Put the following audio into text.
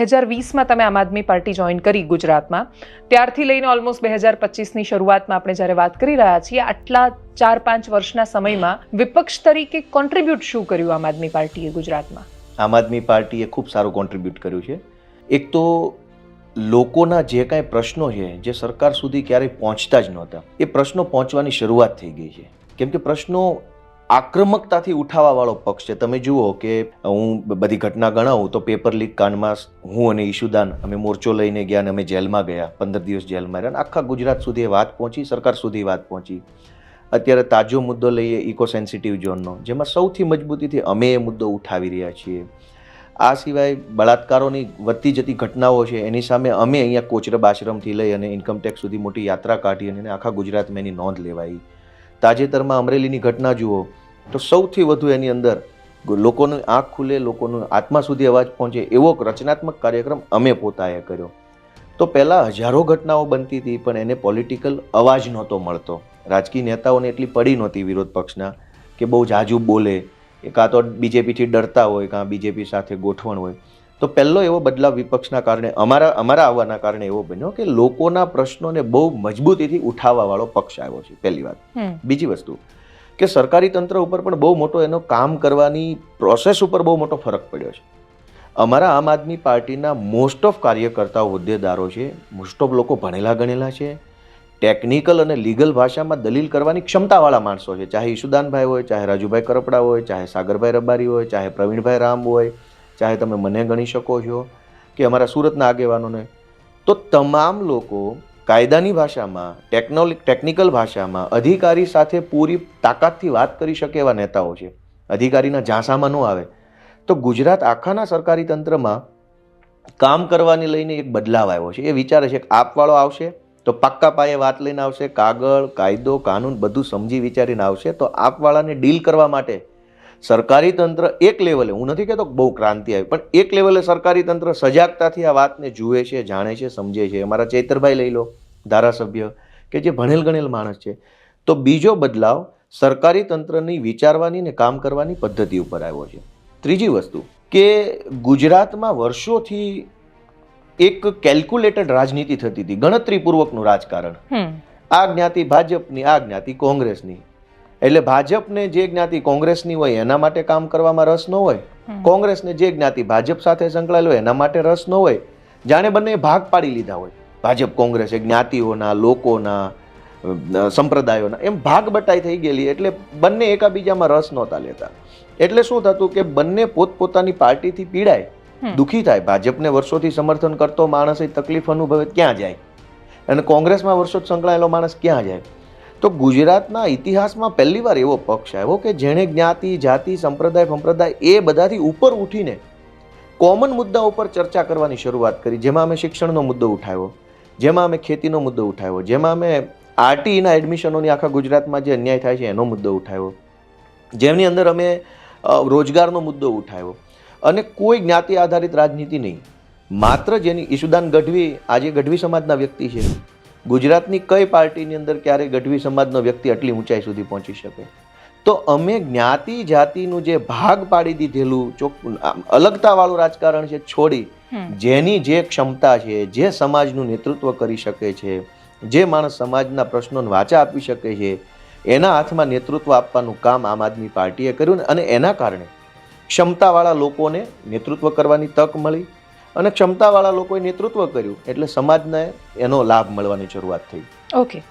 હજાર વીસમાં તમે આમ આદમી પાર્ટી જોઈન કરી ગુજરાતમાં. ત્યારથી લઈને ઓલમોસ્ટ બે હજાર પચીસની શરૂઆતમાં આપણે જ્યારે વાત કરી રહ્યા છીએ, આટલા ચાર પાંચ વર્ષના સમયમાં વિપક્ષ તરીકે કોન્ટ્રીબ્યુટ શું કર્યું આમ આદમી પાર્ટીએ ગુજરાતમાં? આમ આદમી પાર્ટીએ ખૂબ સારું કોન્ટ્રીબ્યુટ કર્યું છે. એક તો લોકોના જે કાંઈ પ્રશ્નો છે, જે સરકાર સુધી ક્યારેય પહોંચતા જ નહોતા. એ પ્રશ્નો પહોંચવાની શરૂઆત થઈ ગઈ છે. કેમ કે પ્રશ્નો આક્રમકતાથી ઉઠાવવાવાળો પક્ષ છે. તમે જુઓ કે હું બધી ઘટના ગણાવું તો પેપર લીક કાંડમાં હું અને ઈશુદાન અમે મોરચો લઈને ગયા અને અમે જેલમાં ગયા. પંદર દિવસ જેલમાં રહ્યા આખા ગુજરાત સુધી વાત પહોંચી, સરકાર સુધી વાત પહોંચી. અત્યારે તાજો મુદ્દો લઈએ ઇકો સેન્સિટિવ ઝોનનો, જેમાં સૌથી મજબૂતીથી અમે એ મુદ્દો ઉઠાવી રહ્યા છીએ. આ સિવાય બળાત્કારોની વધતી જતી ઘટનાઓ છે, એની સામે અમે અહીંયા કોચરબ આશ્રમથી લઈ અને ઇન્કમટેક્સ સુધી મોટી યાત્રા કાઢી અને આખા ગુજરાતમાં એની નોંધ લેવાઈ. તાજેતરમાં અમરેલીની ઘટના જુઓ તો સૌથી વધુ એની અંદર લોકોની આંખ ખુલે લોકોનું આત્મા સુધી અવાજ પહોંચે એવો રચનાત્મક કાર્યક્રમ અમે પોતાએ કર્યો. તો પહેલાં હજારો ઘટનાઓ બનતી હતી પણ એને પોલિટિકલ અવાજ નહોતો મળતો. રાજકીય નેતાઓને એટલી પડી નહોતી વિરોધ પક્ષના કે બહુ જાજુ બોલે. એ કાં તો બીજેપીથી ડરતા હોય કાં બીજેપી સાથે ગોઠવણ હોય. તો પહેલો એવો બદલાવ વિપક્ષના કારણે અમારા અમારા આવવાના કારણે એવો બન્યો કે લોકોના પ્રશ્નોને બહુ મજબૂતીથી ઉઠાવવાવાળો પક્ષ આવ્યો છે પહેલી વાત. બીજી વસ્તુ કે સરકારી તંત્ર ઉપર પણ બહુ મોટો એનો કામ કરવાની પ્રોસેસ ઉપર બહુ મોટો ફરક પડ્યો છે. અમારા આમ આદમી પાર્ટીના મોસ્ટ ઓફ કાર્યકર્તાઓ, હોદ્દેદારો છે મોસ્ટ ઓફ લોકો ભણેલા ગણેલા છે. ટેકનિકલ અને લીગલ ભાષામાં દલીલ કરવાની ક્ષમતાવાળા માણસો છે. ચાહે ઈશુદાનભાઈ હોય, ચાહે રાજુભાઈ કરપડા હોય, ચાહે સાગરભાઈ રબારી હોય, ચાહે પ્રવીણભાઈ રામ હોય, ચાહે તમે મને ગણી શકો છો કે અમારા સુરતના આગેવાનોને. તો તમામ લોકો કાયદાની ભાષામાં ટેકનોલિક ટેકનિકલ ભાષામાં અધિકારી સાથે પૂરી તાકાતથી વાત કરી શકે એવા નેતાઓ છે. અધિકારીના ઝાંસામાં ન આવે. તો ગુજરાત આખાના સરકારી તંત્રમાં કામ કરવાને લઈને એક બદલાવ આવ્યો છે. એ વિચારે છે કે આપવાળો આવશે, તો પાક્કા પાયે વાત લઈને આવશે, કાગળ, કાયદો, કાનૂન બધું સમજી વિચારીને આવશે, તો આપવાળાને ડીલ કરવા માટે સરકારી તંત્ર એક લેવલે હું નથી કહેતો બહુ ક્રાંતિ આવી પણ એક લેવલે સરકારી તંત્ર સજાગતાથી આ વાતને જુએ છે જાણે છે સમજે છે. અમારા ચૈતરભાઈ લઈ લો ધારાસભ્ય કે જે ભણેલ ગણેલ માણસ છે. તો બીજો બદલાવ સરકારી તંત્રની વિચારવાની ને કામ કરવાની પદ્ધતિ ઉપર આવ્યો છે. ત્રીજી વસ્તુ કે ગુજરાતમાં વર્ષોથી એક કેલ્ક્યુલેટેડ રાજનીતિ થતી હતી ગણતરીપૂર્વકનું રાજકારણ. આ જ્ઞાતિ ભાજપની આ જ્ઞાતિ કોંગ્રેસની. એટલે ભાજપને જે જ્ઞાતિ કોંગ્રેસની હોય એના માટે કામ કરવામાં રસ ન હોય. કોંગ્રેસને જે જ્ઞાતિ ભાજપ સાથે સંકળાયેલ હોય એના માટે રસ ન હોય જાણે બંને ભાગ પાડી લીધા હોય. ભાજપ કોંગ્રેસે જ્ઞાતિઓના લોકોના સંપ્રદાયોના એમ ભાગ બટાઈ થઈ ગયેલી એટલે બંને એકાબીજામાં રસ નહોતા લેતા. એટલે શું થતું કે બંને પોતપોતાની પાર્ટીથી પીડાય દુઃખી થાય. ભાજપને વર્ષોથી સમર્થન કરતો માણસ એ તકલીફ અનુભવે ક્યાં જાય? અને કોંગ્રેસમાં વર્ષો સંકળાયેલો માણસ ક્યાં જાય? તો ગુજરાતના ઇતિહાસમાં પહેલીવાર એવો પક્ષ આવ્યો કે જેણે જ્ઞાતિ, જાતિ, સંપ્રદાય સંપ્રદાય એ બધાથી ઉપર ઉઠીને કોમન મુદ્દા ઉપર ચર્ચા કરવાની શરૂઆત કરી, જેમાં અમે શિક્ષણનો મુદ્દો ઉઠાવ્યો, જેમાં અમે ખેતીનો મુદ્દો ઉઠાવ્યો, જેમાં અમે આરટીઈના એડમિશનોની આખા ગુજરાતમાં જે અન્યાય થાય છે એનો મુદ્દો ઉઠાવ્યો, જેમની અંદર અમે રોજગારનો મુદ્દો ઉઠાવ્યો. અને કોઈ જ્ઞાતિ આધારિત રાજનીતિ નહીં, માત્ર જેની ઈશુદાન ગઢવી આજે ગઢવી સમાજના વ્યક્તિ છે ગુજરાતની કઈ પાર્ટીની અંદર ક્યારે ગઢવી સમાજનો વ્યક્તિ આટલી ઊંચાઈ સુધી પહોંચી શકે? તો અમે જ્ઞાતિ જાતિનું જે ભાગ પાડી દીધેલું ચોક અલગતાવાળું રાજકારણ છે છોડી જેની જે ક્ષમતા છે જે સમાજનું નેતૃત્વ કરી શકે છે જે માણસ સમાજના પ્રશ્નોને વાચા આપી શકે છે એના હાથમાં નેતૃત્વ આપવાનું કામ આમ આદમી પાર્ટીએ કર્યું અને એના કારણે ક્ષમતાવાળા લોકોને નેતૃત્વ કરવાની તક મળી અને ક્ષમતાવાળા લોકોએ નેતૃત્વ કર્યું એટલે સમાજને એનો લાભ મળવાની શરૂઆત થઈ. ઓકે